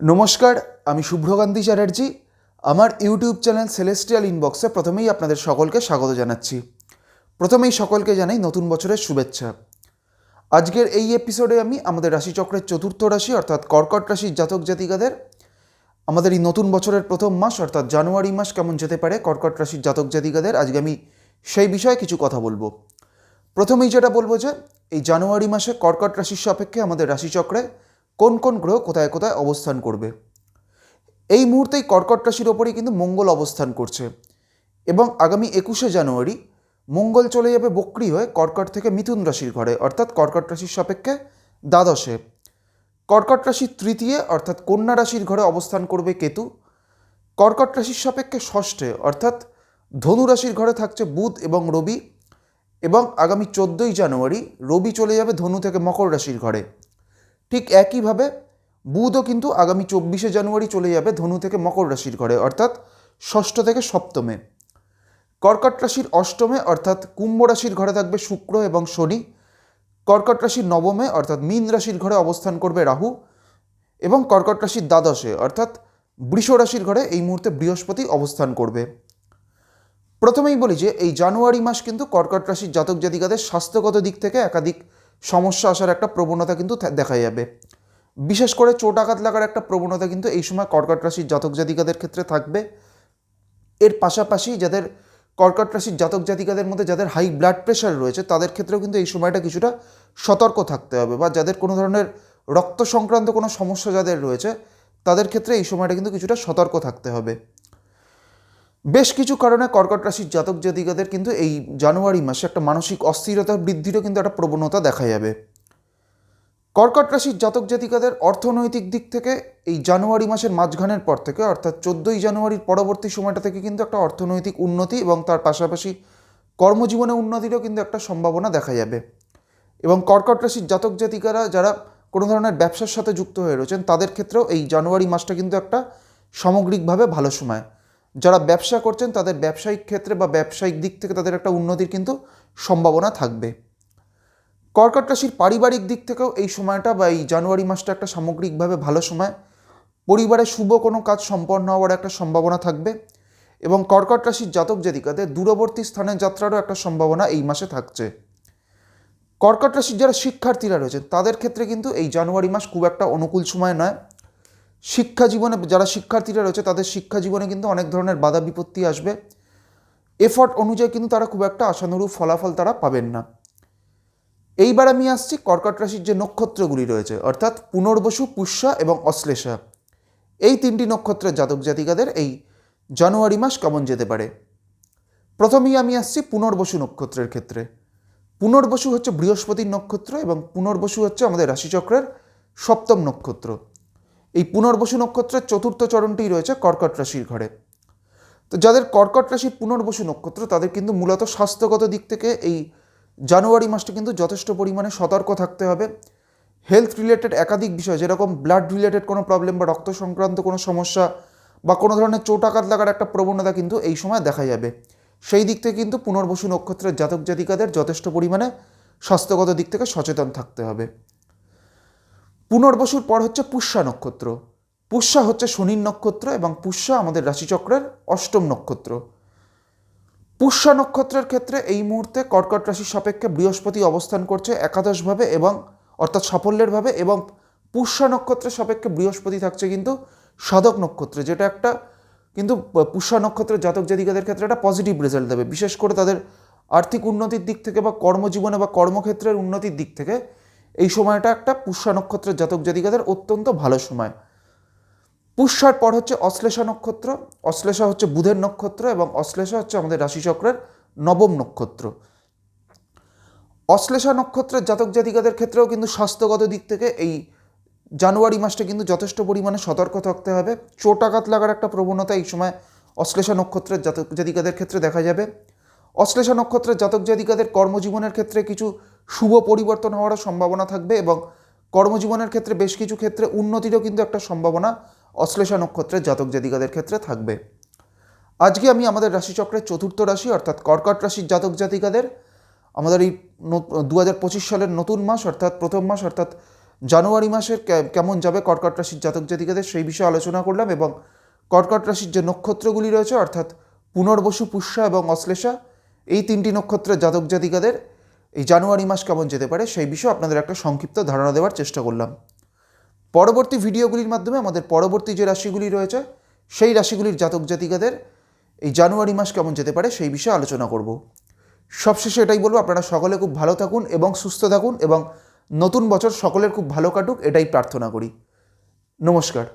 নমস্কার, আমি শুভ্রকান্তি চ্যাটার্জি। আমার ইউটিউব চ্যানেল সেলেস্টিয়াল ইনবক্সে প্রথমেই আপনাদের সকলকে স্বাগত জানাচ্ছি। প্রথমেই সকলকে জানাই নতুন বছরের শুভেচ্ছা। আজকের এই এপিসোডে আমি আমাদের রাশিচক্রের চতুর্থ রাশি, অর্থাৎ কর্কট রাশির জাতক জাতিকাদের, আমাদের এই নতুন বছরের প্রথম মাস, অর্থাৎ জানুয়ারি মাস কেমন যেতে পারে, কর্কট রাশির জাতক জাতিকাদের, আজকে আমি সেই বিষয়ে কিছু কথা বলব। প্রথমেই যেটা বলব যে, এই জানুয়ারি মাসে কর্কট রাশির সাপেক্ষে আমাদের রাশিচক্রে কোন কোন গ্রহ কোথায় কোথায় অবস্থান করবে? এই মুহূর্তেই কর্কট রাশির ওপরেই কিন্তু মঙ্গল অবস্থান করছে এবং আগামী একুশে জানুয়ারি মঙ্গল চলে যাবে বক্রি হয়ে কর্কট থেকে মিথুন রাশির ঘরে, অর্থাৎ কর্কট রাশির সাপেক্ষে দ্বাদশে। কর্কট রাশির তৃতীয়, অর্থাৎ কন্যা রাশির ঘরে অবস্থান করবে কেতু। কর্কট রাশির সাপেক্ষে ষষ্ঠে, অর্থাৎ ধনু রাশির ঘরে থাকছে বুধ এবং রবি এবং আগামী চোদ্দোই জানুয়ারি রবি চলে যাবে ধনু থেকে মকর রাশির ঘরে। ঠিক একইভাবে বুধও কিন্তু আগামী চব্বিশে জানুয়ারি চলে যাবে ধনু থেকে মকর রাশির ঘরে, অর্থাৎ ষষ্ঠ থেকে সপ্তমে। কর্কট রাশির অষ্টমে, অর্থাৎ কুম্ভ রাশির ঘরে থাকবে শুক্র এবং শনি। কর্কট রাশির নবমে, অর্থাৎ মীন রাশির ঘরে অবস্থান করবে রাহু। এবং কর্কট রাশির দ্বাদশে, অর্থাৎ বৃষ রাশির ঘরে এই মুহূর্তে বৃহস্পতি অবস্থান করবে। প্রথমেই বলি যে, এই জানুয়ারি মাস কিন্তু কর্কট রাশির জাতক জাতিকাদের স্বাস্থ্যগত দিক থেকে একাধিক সমস্যা আসার একটা প্রবণতা কিন্তু দেখা যাবে। বিশেষ করে চোট আঘাত লাগার একটা প্রবণতা কিন্তু এই সময় কর্কট রাশির জাতক জাতিকাদের ক্ষেত্রে থাকবে। এর পাশাপাশি যাদের কর্কট রাশির জাতক জাতিকাদের মধ্যে যাদের হাই ব্লাড প্রেশার রয়েছে, তাদের ক্ষেত্রেও কিন্তু এই সময়টা কিছুটা সতর্ক থাকতে হবে বা যাদের কোনো ধরনের রক্ত সংক্রান্ত কোনো সমস্যা যাদের রয়েছে, তাদের ক্ষেত্রে এই সময়টা কিন্তু কিছুটা সতর্ক থাকতে হবে। বেশ কিছু কারণে কর্কট রাশির জাতক জাতিকাদের কিন্তু এই জানুয়ারি মাসে একটা মানসিক অস্থিরতা বৃদ্ধিরও কিন্তু একটা প্রবণতা দেখা যাবে। কর্কট রাশির জাতক জাতিকাদের অর্থনৈতিক দিক থেকে এই জানুয়ারি মাসের মাঝখানের পর থেকে, অর্থাৎ চোদ্দোই জানুয়ারির পরবর্তী সময়টা থেকে কিন্তু একটা অর্থনৈতিক উন্নতি এবং তার পাশাপাশি কর্মজীবনে উন্নতিরও কিন্তু একটা সম্ভাবনা দেখা যাবে। এবং কর্কট রাশির জাতক জাতিকারা যারা কোনো ধরনের ব্যবসার সাথে যুক্ত হয়ে রয়েছেন, তাদের ক্ষেত্রেও এই জানুয়ারি মাসটা কিন্তু একটা সামগ্রিকভাবে ভালো সময়। যারা ব্যবসা করছেন, তাদের ব্যবসায়িক ক্ষেত্রে বা ব্যবসায়িক দিক থেকে তাদের একটা উন্নতির কিন্তু সম্ভাবনা থাকবে। কর্কট রাশির পারিবারিক দিক থেকেও এই সময়টা বা এই জানুয়ারি মাসটা একটা সামগ্রিকভাবে ভালো সময়। পরিবারে শুভ কোনো কাজ সম্পন্ন হওয়ার একটা সম্ভাবনা থাকবে এবং কর্কট রাশির জাতক জাতিকাদের দূরবর্তী স্থানে যাত্রারও একটা সম্ভাবনা এই মাসে থাকছে। কর্কট রাশির যারা শিক্ষার্থীরা রয়েছেন, তাদের ক্ষেত্রে কিন্তু এই জানুয়ারি মাস খুব একটা অনুকূল সময় নয়। শিক্ষা জীবনে, যারা শিক্ষার্থীরা রয়েছে, তাদের শিক্ষা জীবনে কিন্তু অনেক ধরনের বাধা বিপত্তি আসবে। এফর্ট অনুযায়ী কিন্তু তারা খুব একটা আশানুরূপ ফলাফল তারা পাবেন না। এইবার আমি আসছি কর্কট রাশির যে নক্ষত্রগুলি রয়েছে, অর্থাৎ পুনর্বসু, পুষ্যা এবং অশ্লেষা। এই তিনটি নক্ষত্রের জাতক জাতিকাদের এই জানুয়ারি মাস কেমন যেতে পারে? প্রথমেই আমি আসছি পুনর্বসু নক্ষত্রের ক্ষেত্রে। পুনর্বসু হচ্ছে বৃহস্পতির নক্ষত্র এবং পুনর্বসু হচ্ছে আমাদের রাশিচক্রের সপ্তম নক্ষত্র। এই পুনর্বসু নক্ষত্রের চতুর্থ চরণটি রয়েছে কর্কট রাশির ঘরে। তো যাদের কর্কট রাশির পুনর্বসু নক্ষত্র, তাদের কিন্তু মূলত স্বাস্থ্যগত দিক থেকে এই জানুয়ারি মাসটা কিন্তু যথেষ্ট পরিমাণে সতর্ক থাকতে হবে। হেলথ রিলেটেড একাধিক বিষয়, যেরকম ব্লাড রিলেটেড কোনো প্রবলেম বা রক্ত সংক্রান্ত কোনো সমস্যা বা কোনো ধরনের চোট আঘাত লাগার একটা প্রবণতা কিন্তু এই সময় দেখা যাবে। সেই দিক থেকে কিন্তু পুনর্বসু নক্ষত্রের জাতক জাতিকাদের যথেষ্ট পরিমাণে স্বাস্থ্যগত দিক থেকে সচেতন থাকতে হবে। পুনর্বসুর পর হচ্ছে পুষ্যা নক্ষত্র। পুষ্যা হচ্ছে শনির নক্ষত্র এবং পুষ্যা আমাদের রাশিচক্রের অষ্টম নক্ষত্র। পুষ্যা নক্ষত্রের ক্ষেত্রে এই মুহূর্তে কর্কট রাশির সাপেক্ষে বৃহস্পতি অবস্থান করছে একাদশভাবে এবং অর্থাৎ সাফল্যেরভাবে এবং পুষ্যা নক্ষত্রের সাপেক্ষে বৃহস্পতি থাকছে কিন্তু সাধক নক্ষত্রে, যেটা একটা কিন্তু পুষ্যা নক্ষত্রের জাতক জাতিকাদের ক্ষেত্রে একটা পজিটিভ রেজাল্ট দেবে। বিশেষ করে তাদের আর্থিক উন্নতির দিক থেকে বা কর্মজীবনে বা কর্মক্ষেত্রের উন্নতির দিক থেকে এই সময়টা একটা পুষ্যা নক্ষত্রের জাতক জাতিকাদের অত্যন্ত ভালো সময়। পুষ্যার পর হচ্ছে অশ্লেষা নক্ষত্র, অশ্লেষা হচ্ছে বুধের নক্ষত্র এবং অশ্লেষা হচ্ছে আমাদের রাশিচক্রের নবম নক্ষত্র। অশ্লেষা নক্ষত্রের জাতক জাতিকাদের ক্ষেত্রেও কিন্তু স্বাস্থ্যগত দিক থেকে এই জানুয়ারি মাসটা কিন্তু যথেষ্ট পরিমাণে সতর্ক থাকতে হবে। চোট আঘাত লাগার একটা প্রবণতা এই সময় অশ্লেষা নক্ষত্রের জাতক জাতিকাদের ক্ষেত্রে দেখা যাবে। অশ্লেষা নক্ষত্রের জাতক জাতিকাদের কর্মজীবনের ক্ষেত্রে কিছু শুভ পরিবর্তন হওয়ার সম্ভাবনা থাকবে এবং কর্মজীবনের ক্ষেত্রে বেশ কিছু ক্ষেত্রে উন্নতিরও কিন্তু একটা সম্ভাবনা অশ্লেষা নক্ষত্রের জাতক জাতিকাদের ক্ষেত্রে থাকবে। আজকে আমি আমাদের রাশিচক্রের চতুর্থ রাশি অর্থাৎ কর্কট রাশির জাতক জাতিকাদের, আমাদের এই দু হাজার পঁচিশ সালের নতুন মাস অর্থাৎ প্রথম মাস অর্থাৎ জানুয়ারি মাসের কেমন যাবে কর্কট রাশির জাতক জাতিকাদের সেই বিষয়ে আলোচনা করলাম এবং কর্কট রাশির যে নক্ষত্রগুলি রয়েছে অর্থাৎ পুনর্বসু পুষ্যা এবং অশ্লেষা, এই তিনটি নক্ষত্রের জাতক জাতিকাদের এই জানুয়ারি মাস কেমন যেতে পারে সেই বিষয়ে আপনাদের একটা সংক্ষিপ্ত ধারণা দেওয়ার চেষ্টা করলাম। পরবর্তী ভিডিওগুলির মাধ্যমে আমাদের পরবর্তী যে রাশিগুলি রয়েছে, সেই রাশিগুলির জাতক জাতিকাদের এই জানুয়ারি মাস কেমন যেতে পারে সেই বিষয়ে আলোচনা করব। সবশেষে এটাই বলব, আপনারা সকলে খুব ভালো থাকুন এবং সুস্থ থাকুন এবং নতুন বছর সকলের খুব ভালো কাটুক, এটাই প্রার্থনা করি। নমস্কার।